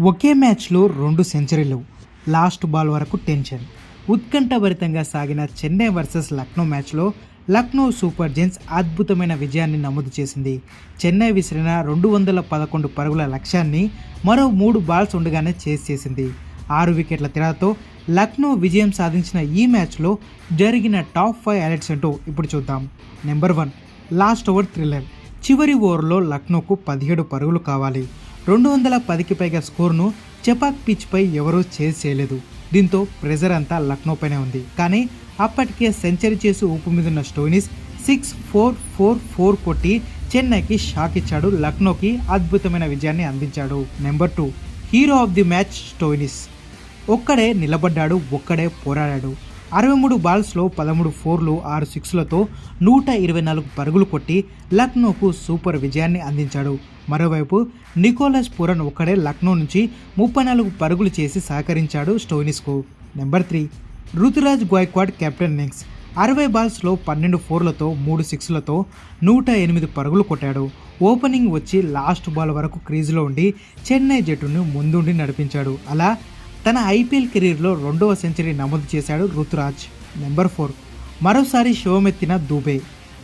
ఒకే మ్యాచ్లో రెండు సెంచరీలు లాస్ట్ బాల్ వరకు టెన్షన్. ఉత్కంఠభరితంగా సాగిన చెన్నై వర్సెస్ లక్నో మ్యాచ్లో లక్నో సూపర్ జెంట్స్ అద్భుతమైన విజయాన్ని నమోదు చేసింది. చెన్నై విసిరిన రెండు వందల పదకొండు పరుగుల లక్ష్యాన్ని మరో మూడు బాల్స్ ఉండగానే చేసి చేసింది. ఆరు వికెట్ల తేడాతో లక్నో విజయం సాధించిన ఈ మ్యాచ్లో జరిగిన టాప్ ఫైవ్ హైలైట్స్ ఏంటో ఇప్పుడు చూద్దాం. Number one last over thriller. చివరి ఓవర్లో లక్నోకు పదిహేడు పరుగులు కావాలి. రెండు వందల పదికి పైగా స్కోర్ను చెపాక్ పిచ్పై ఎవరూ చేసేయలేదు చేయలేదు. దీంతో ప్రెజర్ అంతా లక్నో పైనే ఉంది. కానీ అప్పటికే సెంచరీ చేసి ఊపు మీదున్న Stoinis six four four four కొట్టి చెన్నైకి షాక్ ఇచ్చాడు. లక్నోకి అద్భుతమైన విజయాన్ని అందించాడు. Number two hero of the match Stoinis ఒక్కడే నిలబడ్డాడు ఒక్కడే పోరాడాడు. అరవై మూడు బాల్స్లో పదమూడు ఫోర్లు ఆరు సిక్స్లతో నూట ఇరవై నాలుగు పరుగులు కొట్టి లక్నోకు సూపర్ విజయాన్ని అందించాడు. మరోవైపు నికోలస్ పురన్ ఒక్కడే లక్నో నుంచి ముప్పై నాలుగు పరుగులు చేసి సహకరించాడు స్టోయినిస్కు. Number three Ruturaj Gaikwad captain innings అరవై బాల్స్లో పన్నెండు ఫోర్లతో మూడు సిక్స్లతో నూట ఎనిమిది పరుగులు కొట్టాడు. ఓపెనింగ్ వచ్చి లాస్ట్ బాల్ వరకు క్రీజులో ఉండి చెన్నై జట్టును ముందుండి నడిపించాడు. అలా తన ఐపీఎల్ కెరీర్లో రెండవ సెంచరీ నమోదు చేశాడు రుతురాజ్. Number four. మరోసారి శివమెత్తిన దూబే.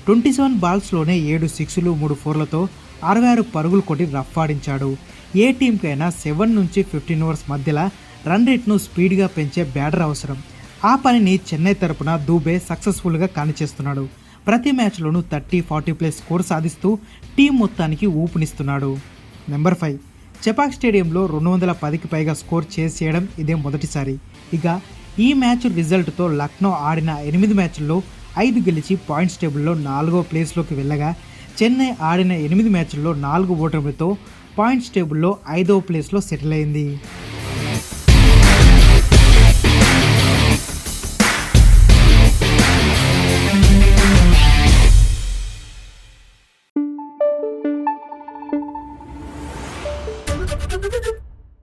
ట్వంటీ సెవెన్ బాల్స్లోనే ఏడు సిక్స్లు మూడు ఫోర్లతో అరవై ఆరు పరుగులు కొట్టి రఫ్ఫాడించాడు ఏ టీంకైనా సెవెన్ నుంచి ఫిఫ్టీన్ ఓవర్స్ మధ్యలో రన్ రేట్ను స్పీడ్గా పెంచే బ్యాటర్ అవసరం. ఆ పనిని చెన్నై తరపున దూబే సక్సెస్ఫుల్గా కానిచేస్తున్నాడు. ప్రతి మ్యాచ్లోనూ థర్టీ ఫార్టీ ప్లస్ స్కోర్ సాధిస్తూ టీం మొత్తానికి ఊపునిస్తున్నాడు. Number five. చెపాక్ స్టేడియంలో రెండు వందల పదికి పైగా స్కోర్ చేసేయడం ఇదే మొదటిసారి. ఇక ఈ మ్యాచ్ రిజల్ట్తో లక్నో ఆడిన ఎనిమిది మ్యాచ్ల్లో ఐదు గెలిచి పాయింట్స్ టేబుల్లో నాలుగో ప్లేస్లోకి వెళ్ళగా చెన్నై ఆడిన ఎనిమిది మ్యాచ్ల్లో నాలుగు ఓటమిలతో పాయింట్స్ టేబుల్లో ఐదవ ప్లేస్లో సెటిల్ అయింది. どっ!